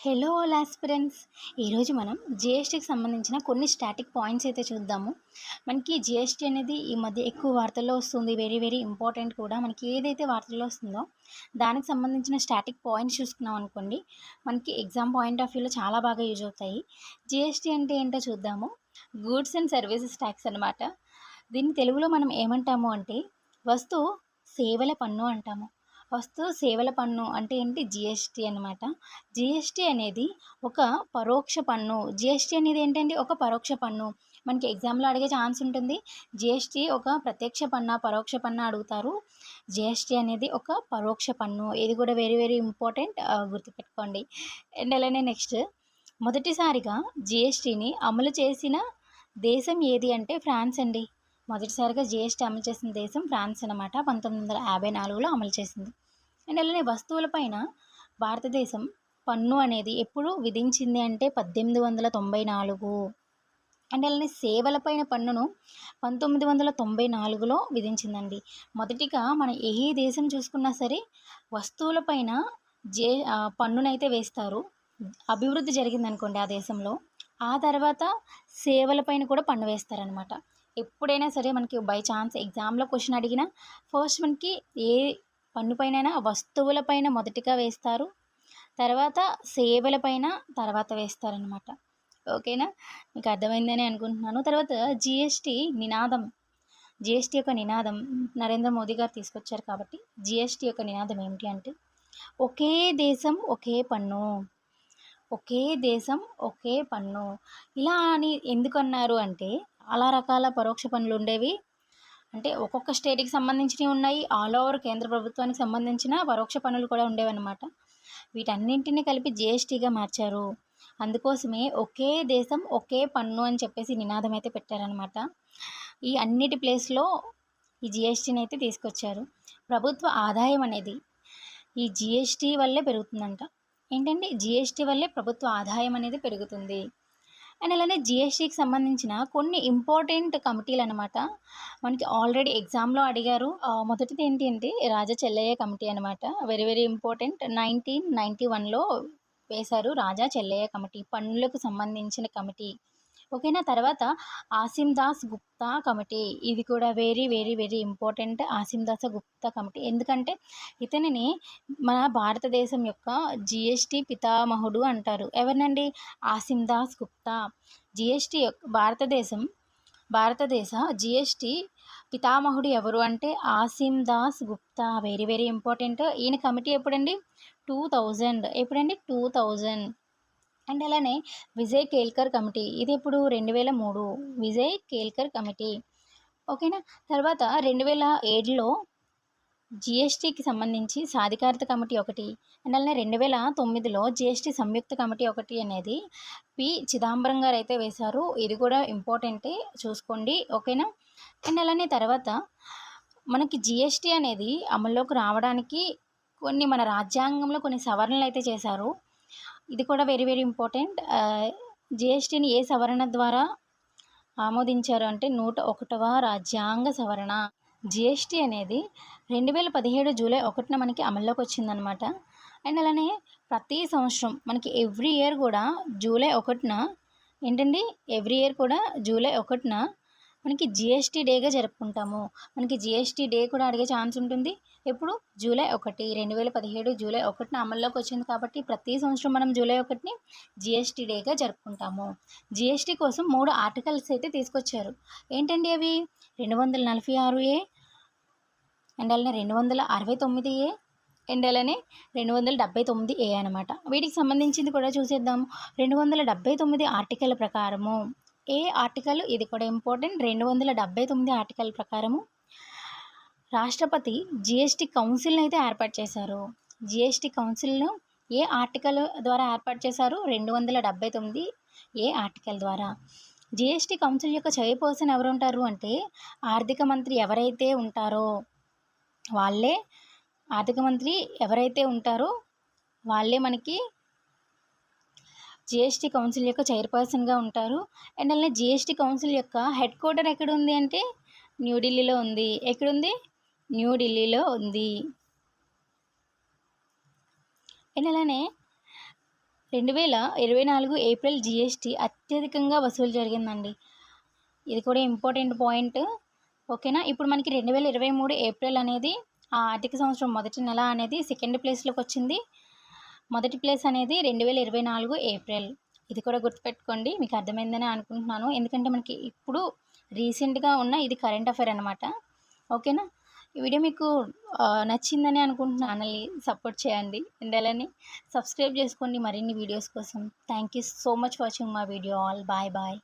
Hello all aspirants. ఈరోజు మనం జిఎస్టీకి సంబంధించిన కొన్ని స్టాటిక్ పాయింట్స్ అయితే చూద్దాము. మనకి జిఎస్టీ అనేది ఈ మధ్య ఎక్కువ వార్తల్లో వస్తుంది. వెరీ వెరీ ఇంపార్టెంట్ కూడా. మనకి ఏదైతే వార్తల్లో వస్తుందో దానికి సంబంధించిన స్టాటిక్ పాయింట్స్ చూసుకున్నాం అనుకోండి. మనకి ఎగ్జామ్ పాయింట్ ఆఫ్ వ్యూలో చాలా బాగా యూజ్ అవుతాయి. జిఎస్టీ అంటే ఏంటో చూద్దాము. గూడ్స్ అండ్ సర్వీసెస్ ట్యాక్స్ అనమాట దీన్ని తెలుగులో మనం ఏమంటాము అంటే వస్తువు సేవల పన్ను అంటాము. వస్తు సేవల పన్ను అంటే ఏంటి? జిఎస్టీ అనమాట జిఎస్టీ అనేది ఒక పరోక్ష పన్ను. జిఎస్టీ అనేది ఏంటంటే ఒక పరోక్ష పన్ను. మనకి ఎగ్జామ్లో అడిగే ఛాన్స్ ఉంటుంది. జిఎస్టీ ఒక ప్రత్యక్ష పన్ను పరోక్ష పన్ను అడుగుతారు. జిఎస్టీ అనేది ఒక పరోక్ష పన్ను. ఇది కూడా వెరీ వెరీ ఇంపార్టెంట్ గుర్తుపెట్టుకోండి. అండ్ అలానే నెక్స్ట్ మొదటిసారిగా జిఎస్టీని అమలు చేసిన దేశం ఏది అంటే ఫ్రాన్స్ అండి. మొదటిసారిగా జిఎస్టీ అమలు చేసిన దేశం ఫ్రాన్స్ అనమాట పంతొమ్మిది వందల యాభై నాలుగులో అమలు చేసింది. అండ్ అలానే వస్తువులపైన భారతదేశం పన్ను అనేది ఎప్పుడు విధించింది అంటే పద్దెనిమిది వందల తొంభై నాలుగు. అండ్ అలానే సేవలపైన పన్నును పంతొమ్మిది వందల తొంభై నాలుగులో విధించిందండి. మొదటిగా మన ఏ దేశం చూసుకున్నా సరే వస్తువులపైన జే పన్నునైతే వేస్తారు. అభివృద్ధి జరిగిందనుకోండి ఆ దేశంలో. ఆ తర్వాత సేవలపైన కూడా పన్ను వేస్తారనమాట ఎప్పుడైనా సరే మనకి బై ఛాన్స్ ఎగ్జామ్లో క్వశ్చన్ అడిగినా ఫస్ట్ మనకి ఏ పన్నుపైన వస్తువులపైన మొదటిగా వేస్తారు. తర్వాత సేవలపైన తర్వాత వేస్తారనమాట ఓకేనా? మీకు అర్థమైందని అనుకుంటున్నాను. తర్వాత జిఎస్టీ నినాదం. జిఎస్టీ యొక్క నినాదం నరేంద్ర మోదీ గారు తీసుకొచ్చారు కాబట్టి జిఎస్టీ యొక్క నినాదం ఏమిటి అంటే ఒకే దేశం ఒకే పన్ను. ఒకే దేశం ఒకే పన్ను. ఇలా అని ఎందుకు అన్నారు అంటే చాలా రకాల పరోక్ష పన్నులు ఉండేవి అంటే ఒక్కొక్క స్టేట్కి సంబంధించినవి ఉన్నాయి ఆల్ ఓవర్ కేంద్ర ప్రభుత్వానికి సంబంధించిన పరోక్ష పన్నులు కూడా ఉండేవన్నమాట. వీటన్నింటినీ కలిపి జిఎస్టీగా మార్చారు. అందుకోసమే ఒకే దేశం ఒకే పన్ను అని చెప్పేసి నినాదం అయితే పెట్టారనమాట ఈ అన్నిటి ప్లేస్లో ఈ జిఎస్టీని అయితే తీసుకొచ్చారు. ప్రభుత్వ ఆదాయం అనేది ఈ జిఎస్టీ వల్లే పెరుగుతుందంట. ఏంటంటే జిఎస్టీ వల్లే ప్రభుత్వ ఆదాయం అనేది పెరుగుతుంది. అండ్ అలానే జిఎస్టీకి సంబంధించిన కొన్ని ఇంపార్టెంట్ కమిటీలు అనమాట మనకి ఆల్రెడీ ఎగ్జామ్లో అడిగారు. మొదటిది ఏంటి అంటే రాజా చెల్లయ్య కమిటీ అనమాట very very important nineteen ninety వన్లో వేశారు రాజా చెల్లయ్య కమిటీ. పన్నులకు సంబంధించిన కమిటీ. ఓకేనా? తర్వాత ఆసిమ్ దాస్ గుప్తా కమిటీ. ఇది కూడా very very very important Asim Das Gupta committee. ఎందుకంటే ఇతనిని మన భారతదేశం యొక్క జిఎస్టీ పితామహుడు అంటారు. ఎవరినండి? ఆసిమ్ దాస్ గుప్తా. జిఎస్టీ భారతదేశం భారతదేశ జిఎస్టీ పితామహుడు ఎవరు అంటే Asim Das Gupta. Very very important. ఈయన కమిటీ ఎప్పుడండి? Two thousand. ఎప్పుడండి? Two thousand. అండ్ అలానే విజయ్ కేల్కర్ కమిటీ. ఇది ఇప్పుడు రెండు వేల మూడు. విజయ్ కేల్కర్ కమిటీ. ఓకేనా? తర్వాత రెండు వేల ఏడులో జిఎస్టీకి సంబంధించి సాధికారత కమిటీ ఒకటి అండ్ అలానే రెండు వేల తొమ్మిదిలో జిఎస్టీ సంయుక్త కమిటీ ఒకటి అనేది పి చిదంబరం గారు అయితే వేశారు. ఇది కూడా ఇంపార్టెంటే చూసుకోండి. ఓకేనా? అండ్ అలానే తర్వాత మనకి జిఎస్టీ అనేది అమల్లోకి రావడానికి కొన్ని మన రాజ్యాంగంలో కొన్ని సవరణలు అయితే చేశారు. ఇది కూడా వెరీ వెరీ ఇంపార్టెంట్ జిఎస్టీని ఏ సవరణ ద్వారా ఆమోదించారు అంటే నూట ఒకటవ రాజ్యాంగ సవరణ. జిఎస్టీ అనేది రెండు వేల పదిహేడు జూలై ఒకటిన మనకి అమల్లోకి వచ్చిందనమాట అండ్ అలానే ప్రతి సంవత్సరం మనకి ఎవ్రీ ఇయర్ కూడా జూలై ఒకటిన ఏంటండి? ఎవ్రీ ఇయర్ కూడా జూలై ఒకటిన మనకి జిఎస్టీ డేగా జరుపుకుంటాము. మనకి జిఎస్టీ డే కూడా అడిగే ఛాన్స్ ఉంటుంది. ఎప్పుడు? జూలై ఒకటి రెండు వేల పదిహేడు జూలై ఒకటిన అమల్లోకి వచ్చింది కాబట్టి ప్రతి సంవత్సరం మనం జూలై ఒకటిని జిఎస్టీ డేగా జరుపుకుంటాము. జిఎస్టీ కోసం మూడు ఆర్టికల్స్ అయితే తీసుకొచ్చారు. ఏంటండి అవి? రెండు వందల నలభై ఆరు ఏ అండ్ అలానే రెండు వందల అరవై తొమ్మిది ఏ అండ్ అలానే రెండు వందల డెబ్బై తొమ్మిది ఏ అనమాట వీటికి సంబంధించింది కూడా చూసేద్దాం రెండు వందల డెబ్బై తొమ్మిది ఆర్టికల్ ప్రకారము ఏ ఆర్టికల్? ఇది కూడా ఇంపార్టెంట్. రెండు వందల డెబ్బై తొమ్మిది ఆర్టికల్ ప్రకారము రాష్ట్రపతి జిఎస్టీ కౌన్సిల్ని అయితే ఏర్పాటు చేశారు. జిఎస్టీ కౌన్సిల్ను ఏ ఆర్టికల్ ద్వారా ఏర్పాటు చేశారు? రెండు వందల డెబ్బై తొమ్మిది ఏ ఆర్టికల్ ద్వారా. జిఎస్టీ కౌన్సిల్ యొక్క చైర్పర్సన్ ఎవరు ఉంటారు అంటే ఆర్థిక మంత్రి ఎవరైతే ఉంటారో వాళ్ళే ఆర్థిక మంత్రి ఎవరైతే ఉంటారో వాళ్ళే మనకి జిఎస్టీ కౌన్సిల్ యొక్క చైర్పర్సన్గా ఉంటారు. అండ్ అలానే జిఎస్టీ కౌన్సిల్ యొక్క హెడ్ క్వార్టర్ ఎక్కడ ఉంది అంటే న్యూఢిల్లీలో ఉంది. ఎక్కడుంది? న్యూఢిల్లీలో ఉంది. అండ్ అలానే రెండు వేల ఇరవై నాలుగు ఏప్రిల్ జిఎస్టీ అత్యధికంగా వసూలు జరిగిందండి. ఇది కూడా ఇంపార్టెంట్ పాయింట్ ఓకేనా ఇప్పుడు మనకి రెండు వేల ఇరవై మూడు ఏప్రిల్ అనేది ఆ ఆర్థిక సంవత్సరం మొదటి నెల అనేది సెకండ్ ప్లేస్లోకి వచ్చింది. మొదటి ప్లేస్ అనేది రెండు వేల ఇరవై నాలుగు ఏప్రిల్. ఇది కూడా గుర్తుపెట్టుకోండి మీకు అర్థమైందని అనుకుంటున్నాను. ఎందుకంటే మనకి ఇప్పుడు రీసెంట్గా ఉన్న ఇది కరెంట్ అఫైర్ అనమాట ఓకేనా? ఈ వీడియో మీకు నచ్చిందని అనుకుంటున్నాను ఛానల్ని సపోర్ట్ చేయండి. అండ్ సబ్స్క్రైబ్ చేసుకోండి మరిన్ని వీడియోస్ కోసం. Thank you so much watching మా వీడియో ఆల్. Bye bye.